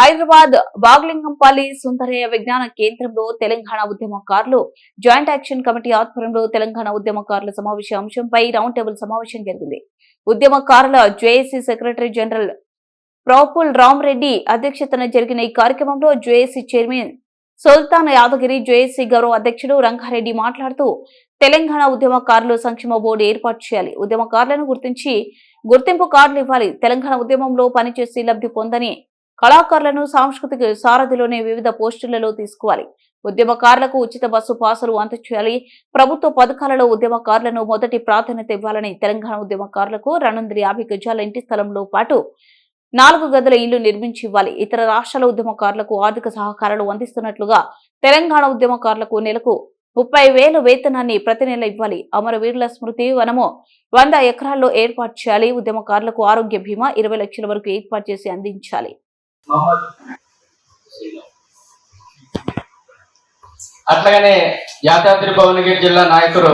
హైదరాబాద్ బాగ్లింగంపల్లి సుందరయ్య విజ్ఞాన కేంద్రంలో తెలంగాణ ఉద్యమకారులు జాయింట్ యాక్షన్ కమిటీ ఆధ్వర్యంలో తెలంగాణ ఉద్యమకారుల సమావేశ అంశంపై రౌండ్ టేబుల్ సమావేశం జరిగింది. ఉద్యమకారుల జేఏసీ సెక్రటరీ జనరల్ ప్రౌపుల్ రామరెడ్డి అధ్యక్షతన జరిగిన ఈ కార్యక్రమంలో JAC chairman Sultan Yadagiri JAC గౌరవ అధ్యక్షుడు రంగారెడ్డి మాట్లాడుతూ తెలంగాణ ఉద్యమకారులు సంక్షేమ బోర్డు ఏర్పాటు చేయాలి. ఉద్యమకారులను గుర్తించి గుర్తింపు కార్డులు ఇవ్వాలి. తెలంగాణ ఉద్యమంలో పనిచేసి లబ్ధి పొందని కళాకారులను సాంస్కృతిక సారథిలోనే వివిధ పోస్టులలో తీసుకోవాలి. ఉద్యమకారులకు ఉచిత బస్సు పాసులు అందచేయాలి. ప్రభుత్వ పథకాలలో ఉద్యమకారులను మొదటి ప్రాధాన్యత ఇవ్వాలని తెలంగాణ ఉద్యమకారులకు రెండు యాభై గజాల ఇంటి స్థలంలో పాటు నాలుగు గదుల ఇల్లు నిర్మించి ఇవ్వాలి. ఇతర రాష్ట్రాల ఉద్యమకారులకు ఆర్థిక సహకారాలు అందిస్తున్నట్లుగా తెలంగాణ ఉద్యమకారులకు నెలకు ముప్పై వేలు వేతనాన్ని ప్రతి నెల ఇవ్వాలి. అమరవీరుల స్మృతి వనము వంద ఎకరాల్లో ఏర్పాటు చేయాలి. ఉద్యమకారులకు ఆరోగ్య బీమా ఇరవై లక్షల వరకు ఏర్పాటు చేసి అందించాలి. మహమ్మద్ అట్లాగనే యాదాద్రి భువనగిరి జిల్లా నాయకుడు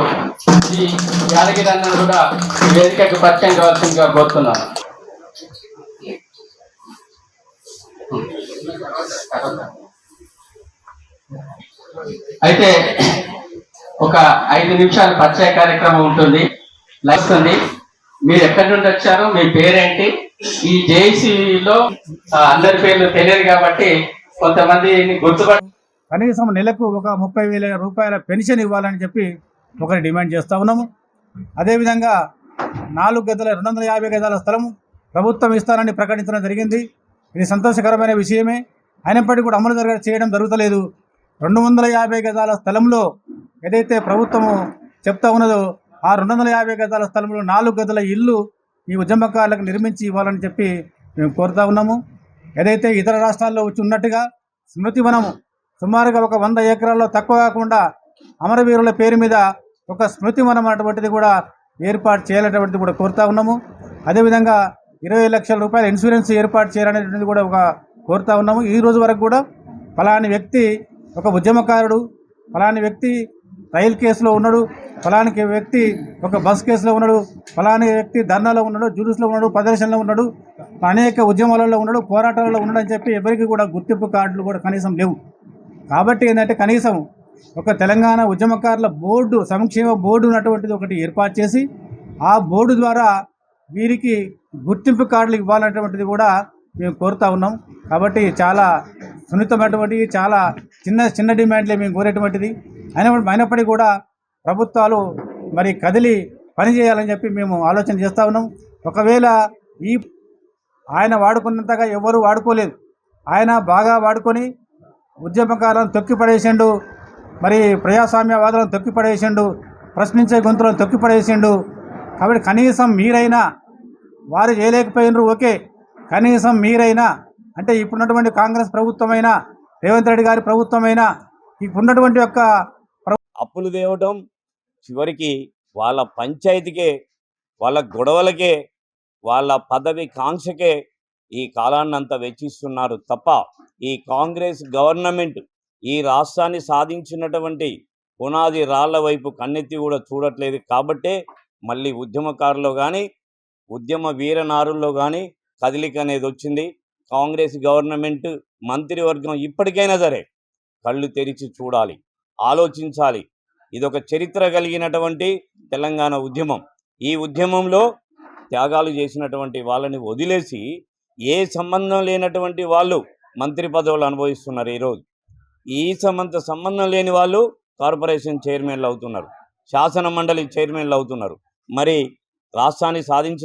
ఈ యాదగిరి అన్న కూడా వేదికకు పరిచయం కావాల్సిందిగా కోరుతున్నాను. అయితే ఒక ఐదు నిమిషాల పరిచయ కార్యక్రమం ఉంటుంది. లభిస్తుంది మీరు ఎక్కడి నుండి వచ్చారు? మీ పేరేంటి? ఈ జేసీలో అందరి పేర్లు తెలియదు కాబట్టి కొంతమంది గుర్తుపట్టి కనీసం నెలకు ఒక ముప్పై వేల రూపాయల పెన్షన్ ఇవ్వాలని చెప్పి ఒకటి డిమాండ్ చేస్తూ ఉన్నాము. అదేవిధంగా నాలుగు గదుల రెండు వందల యాభై గదాల స్థలం ప్రభుత్వం ఇస్తానని ప్రకటించడం జరిగింది. ఇది సంతోషకరమైన విషయమే. అయినప్పటికీ కూడా అమలు జరగ చేయడం జరుగుతలేదు. రెండు వందల యాభై గదాల స్థలంలో ఏదైతే ప్రభుత్వము చెప్తా ఉన్నదో ఆ రెండు వందల యాభై గదాల స్థలంలో నాలుగు గదుల ఇల్లు ఈ ఉద్యమకారులకు నిర్మించి ఇవ్వాలని చెప్పి మేము కోరుతా ఉన్నాము. ఏదైతే ఇతర రాష్ట్రాల్లో వచ్చి ఉన్నట్టుగా స్మృతి వనము సుమారుగా ఒక వంద ఎకరాల్లో తక్కువ కాకుండా అమరవీరుల పేరు మీద ఒక స్మృతి వనం అటువంటిది కూడా ఏర్పాటు చేయాలనేటువంటిది కూడా కోరుతా ఉన్నాము. అదేవిధంగా ఇరవై లక్షల రూపాయల ఇన్సూరెన్స్ ఏర్పాటు చేయాలనేటువంటిది కూడా ఒక కోరుతా ఉన్నాము. ఈ రోజు వరకు కూడా ఫలాని వ్యక్తి ఒక ఉద్యమకారుడు ఫలాని వ్యక్తి రైలు కేసులో ఉన్నాడు. ఫలానికి వ్యక్తి ఒక బస్ కేసులో ఉన్నాడు ఫలాని వ్యక్తి ధర్నాలో ఉన్నాడు జూలుస్లో ఉన్నాడు ప్రదర్శనలో ఉన్నాడు అనేక ఉద్యమాలలో ఉన్నాడు పోరాటాలలో ఉన్నాడు అని చెప్పి ఎవరికి కూడా గుర్తింపు కార్డులు కూడా కనీసం లేవు. కాబట్టి ఏంటంటే కనీసం ఒక తెలంగాణ ఉద్యమకారుల బోర్డు సంక్షేమ బోర్డు ఉన్నటువంటిది ఒకటి ఏర్పాటు చేసి ఆ బోర్డు ద్వారా వీరికి గుర్తింపు కార్డులు ఇవ్వాలనేటువంటిది కూడా మేము కోరుతా ఉన్నాం. కాబట్టి చాలా సున్నితమైనటువంటి చాలా చిన్న చిన్న డిమాండ్లే మేము కోరేటువంటిది. అయిన అయినప్పటికీ కూడా ప్రభుత్వాలు మరి కదిలి పనిచేయాలని చెప్పి మేము ఆలోచన చేస్తూ ఉన్నాం. ఒకవేళ ఈ ఆయన వాడుకున్నంతగా ఎవరు వాడుకోలేదు. ఆయన బాగా వాడుకొని ఉద్యమకాలను తొక్కిపడేసిండు మరి ప్రజాస్వామ్యవాదులను తొక్కిపడేసిండు ప్రశ్నించే గొంతులను తొక్కిపడేసిండు. కాబట్టి కనీసం మీరైనా వారు చేయలేకపోయినరు ఓకే. కనీసం మీరైనా అంటే ఇప్పుడున్నటువంటి కాంగ్రెస్ ప్రభుత్వమైనా రేవంత్ రెడ్డి గారి ప్రభుత్వమైనా ఇప్పుడున్నటువంటి యొక్క అప్పులు తేవటం చివరికి వాళ్ళ పంచాయతీకే వాళ్ళ గొడవలకే వాళ్ళ పదవి కాంక్షకే ఈ కాలాన్నంతా వెచ్చిస్తున్నారు తప్ప ఈ కాంగ్రెస్ గవర్నమెంట్ ఈ రాష్ట్రాన్ని సాధించినటువంటి పునాది రాళ్ళ వైపు కన్నెత్తి కూడా చూడట్లేదు కాబట్టే మళ్ళీ ఉద్యమకారులు కానీ ఉద్యమ వీరనారుల్లో కానీ కదలిక అనేది వచ్చింది. కాంగ్రెస్ గవర్నమెంట్ మంత్రివర్గం ఇప్పటికైనా సరే కళ్ళు తెరిచి చూడాలి ఆలోచించాలి ఇదొక చరిత్ర కలిగినటువంటి తెలంగాణ ఉద్యమం. ఈ ఉద్యమంలో త్యాగాలు చేసినటువంటి వాళ్ళని వదిలేసి ఏ సంబంధం లేనటువంటి వాళ్ళు మంత్రి పదవులు అనుభవిస్తున్నారు ఈరోజు. ఈ సంబంధ సంబంధం లేని వాళ్ళు కార్పొరేషన్ చైర్మన్లు అవుతున్నారు. శాసన మండలి చైర్మన్లు అవుతున్నారు. మరి రాష్ట్రాన్ని సాధించిన